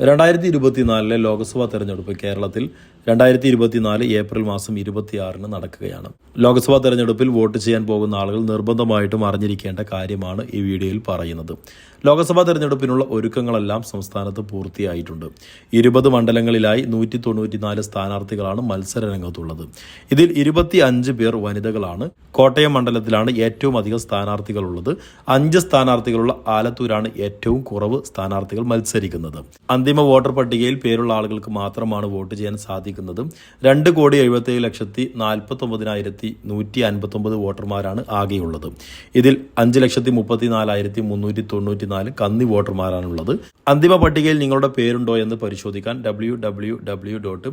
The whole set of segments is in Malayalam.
രണ്ടായിരത്തി ഇരുപത്തിനാലിലെ ലോക്സഭാ തെരഞ്ഞെടുപ്പ് കേരളത്തിൽ രണ്ടായിരത്തി ഇരുപത്തിനാല് ഏപ്രിൽ മാസം ഇരുപത്തിയാറിന് നടക്കുകയാണ്. ലോക്സഭാ തെരഞ്ഞെടുപ്പിൽ വോട്ട് ചെയ്യാൻ പോകുന്ന ആളുകൾ നിർബന്ധമായിട്ടും അറിഞ്ഞിരിക്കേണ്ട കാര്യമാണ് ഈ വീഡിയോയിൽ പറയുന്നത്. ലോക്സഭാ തെരഞ്ഞെടുപ്പിനുള്ള ഒരുക്കങ്ങളെല്ലാം സംസ്ഥാനത്ത് പൂർത്തിയായിട്ടുണ്ട്. ഇരുപത് മണ്ഡലങ്ങളിലായി നൂറ്റി തൊണ്ണൂറ്റിനാല് സ്ഥാനാർത്ഥികളാണ് മത്സരരംഗത്തുള്ളത്. ഇതിൽ ഇരുപത്തി അഞ്ച് പേർ വനിതകളാണ്. കോട്ടയം മണ്ഡലത്തിലാണ് ഏറ്റവും അധികം സ്ഥാനാർത്ഥികളുള്ളത്. അഞ്ച് സ്ഥാനാർത്ഥികളുള്ള ആലത്തൂരാണ് ഏറ്റവും കുറവ് സ്ഥാനാർത്ഥികൾ മത്സരിക്കുന്നത്. അന്തിമ വോട്ടർ പട്ടികയിൽ പേരുള്ള ആളുകൾക്ക് മാത്രമാണ് വോട്ട് ചെയ്യാൻ സാധിക്കുന്നത് രണ്ട് കോടി എഴുപത്തേഴ് ലക്ഷത്തി നാൽപ്പത്തി ഒമ്പതിനായിരത്തി നൂറ്റി അൻപത്തി ഒമ്പത് വോട്ടർമാരാണ് ആകെയുള്ളത്. ഇതിൽ അഞ്ച് ലക്ഷത്തി മുപ്പത്തി നാലായിരത്തി മുന്നൂറ്റി തൊണ്ണൂറ്റി നാല് കന്നി വോട്ടർമാരാണുള്ളത്. അന്തിമ പട്ടികയിൽ നിങ്ങളുടെ പേരുണ്ടോ എന്ന് പരിശോധിക്കാൻ W W W dot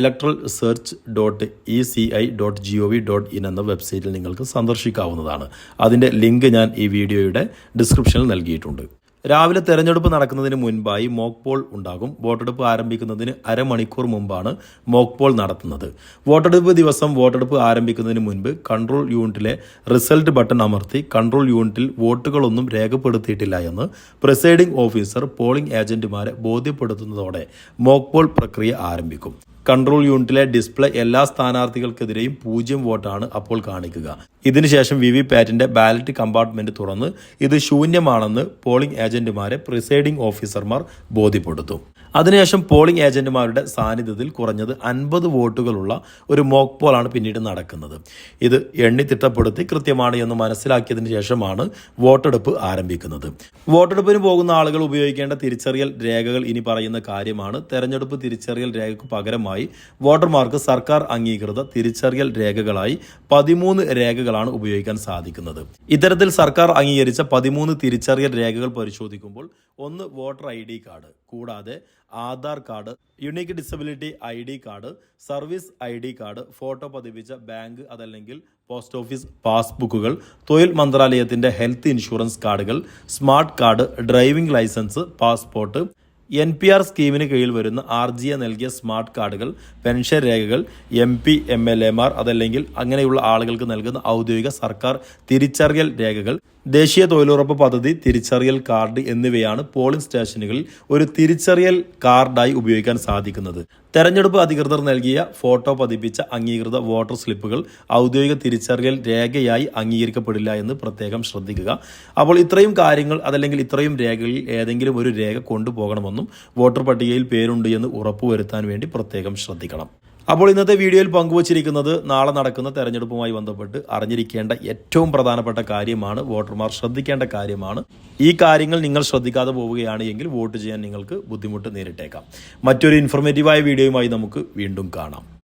electoral search dot E C I dot G O V dot in എന്ന വെബ്സൈറ്റിൽ നിങ്ങൾക്ക് സന്ദർശിക്കാവുന്നതാണ്. അതിന്റെ ലിങ്ക് ഞാൻ ഈ വീഡിയോയുടെ ഡിസ്ക്രിപ്ഷനിൽ നൽകിയിട്ടുണ്ട്. രാവിലെ തെരഞ്ഞെടുപ്പ് നടക്കുന്നതിന് മുൻപായി മോക്ക് പോൾ ഉണ്ടാകും. വോട്ടെടുപ്പ് ആരംഭിക്കുന്നതിന് അരമണിക്കൂർ മുമ്പാണ് മോക്ക് പോൾ നടത്തുന്നത്. വോട്ടെടുപ്പ് ദിവസം വോട്ടെടുപ്പ് ആരംഭിക്കുന്നതിന് മുൻപ് കൺട്രോൾ യൂണിറ്റിലെ റിസൾട്ട് ബട്ടൺ അമർത്തി കൺട്രോൾ യൂണിറ്റിൽ വോട്ടുകളൊന്നും രേഖപ്പെടുത്തിയിട്ടില്ല എന്ന് പ്രിസൈഡിംഗ് ഓഫീസർ പോളിംഗ് ഏജന്റുമാരെ ബോധ്യപ്പെടുത്തുന്നതോടെ മോക്ക് പോൾ പ്രക്രിയ ആരംഭിക്കും. കൺട്രോൾ യൂണിറ്റിലെ ഡിസ്പ്ലേ എല്ലാ സ്ഥാനാർത്ഥികൾക്കെതിരെയും പൂജ്യം വോട്ടാണ് അപ്പോൾ കാണിക്കുക. ഇതിനുശേഷം വി വി പാറ്റിന്റെ ബാലറ്റ് കമ്പാർട്ട്മെന്റ് തുറന്ന് ഇത് ശൂന്യമാണെന്ന് പോളിംഗ് ഏജന്റുമാരെ പ്രിസൈഡിംഗ് ഓഫീസർമാർ ബോധ്യപ്പെടുത്തും. അതിനുശേഷം പോളിംഗ് ഏജന്റുമാരുടെ സാന്നിധ്യത്തിൽ കുറഞ്ഞത് അൻപത് വോട്ടുകളുള്ള ഒരു മോക്ക് പോളാണ് പിന്നീട് നടക്കുന്നത്. ഇത് എണ്ണി തിട്ടപ്പെടുത്തി കൃത്യമാണ് എന്ന് മനസ്സിലാക്കിയതിനു ശേഷമാണ് വോട്ടെടുപ്പ് ആരംഭിക്കുന്നത്. വോട്ടെടുപ്പിന് പോകുന്ന ആളുകൾ ഉപയോഗിക്കേണ്ട തിരിച്ചറിയൽ രേഖകൾ ഇനി പറയുന്ന കാര്യമാണ്. തെരഞ്ഞെടുപ്പ് തിരിച്ചറിയൽ രേഖയ്ക്ക് പകരമായി വോട്ടർമാർക്ക് സർക്കാർ അംഗീകൃത തിരിച്ചറിയൽ രേഖകളായി പതിമൂന്ന് രേഖകളാണ് ഉപയോഗിക്കാൻ സാധിക്കുന്നത്. ഇത്തരത്തിൽ സർക്കാർ അംഗീകരിച്ച പതിമൂന്ന് തിരിച്ചറിയൽ രേഖകൾ പരിശോധിക്കുമ്പോൾ ഒന്ന് വോട്ടർ ഐ ഡി കാർഡ് കൂടാതെ Aadhaar card unique disability I D card service I D card photo പതിപ്പിച്ച ബാങ്ക് അതല്ലെങ്കിൽ പോസ്റ്റ് ഓഫീസ് പാസ്ബുക്കുകൾ തൊഴിൽ മന്ത്രാലയത്തിന്റെ ഹെൽത്ത് ഇൻഷുറൻസ് കാർഡുകൾ smart card driving licence passport N P R സ്കീമിന് കീഴിൽ വരുന്ന ആർ ജി എ നൽകിയ സ്മാർട്ട് കാർഡുകൾ പെൻഷൻ രേഖകൾ എം പി എം എൽ എമാർ അതല്ലെങ്കിൽ അങ്ങനെയുള്ള ആളുകൾക്ക് നൽകുന്ന ഔദ്യോഗിക സർക്കാർ തിരിച്ചറിയൽ രേഖകൾ ദേശീയ തൊഴിലുറപ്പ് പദ്ധതി തിരിച്ചറിയൽ കാർഡ് എന്നിവയാണ് പോളിംഗ് സ്റ്റേഷനുകളിൽ ഒരു തിരിച്ചറിയൽ കാർഡായി ഉപയോഗിക്കാൻ സാധിക്കുന്നത്. തെരഞ്ഞെടുപ്പ് അധികൃതർ നൽകിയ ഫോട്ടോ പതിപ്പിച്ച അംഗീകൃത വോട്ടർ സ്ലിപ്പുകൾ ഔദ്യോഗിക തിരിച്ചറിയൽ രേഖയായി അംഗീകരിക്കപ്പെടില്ല എന്ന് പ്രത്യേകം ശ്രദ്ധിക്കുക. അപ്പോൾ ഇത്രയും കാര്യങ്ങൾ അതല്ലെങ്കിൽ ഇത്രയും രേഖകളിൽ ഏതെങ്കിലും ഒരു രേഖ കൊണ്ടുപോകണമെന്നും വോട്ടർ പട്ടികയിൽ പേരുണ്ട് എന്ന് ഉറപ്പുവരുത്താൻ വേണ്ടി പ്രത്യേകം ശ്രദ്ധിക്കണം. അപ്പോൾ ഇന്നത്തെ വീഡിയോയിൽ പങ്കുവച്ചിരിക്കുന്നത് നാളെ നടക്കുന്ന തെരഞ്ഞെടുപ്പുമായി ബന്ധപ്പെട്ട് അറിഞ്ഞിരിക്കേണ്ട ഏറ്റവും പ്രധാനപ്പെട്ട കാര്യമാണ് വോട്ടർമാർ ശ്രദ്ധിക്കേണ്ട കാര്യമാണ്. ഈ കാര്യങ്ങൾ നിങ്ങൾ ശ്രദ്ധിക്കാതെ പോവുകയാണ് എങ്കിൽ വോട്ട് ചെയ്യാൻ നിങ്ങൾക്ക് ബുദ്ധിമുട്ട് നേരിട്ടേക്കാം. മറ്റൊരു ഇൻഫോർമേറ്റീവായ വീഡിയോയുമായി നമുക്ക് വീണ്ടും കാണാം.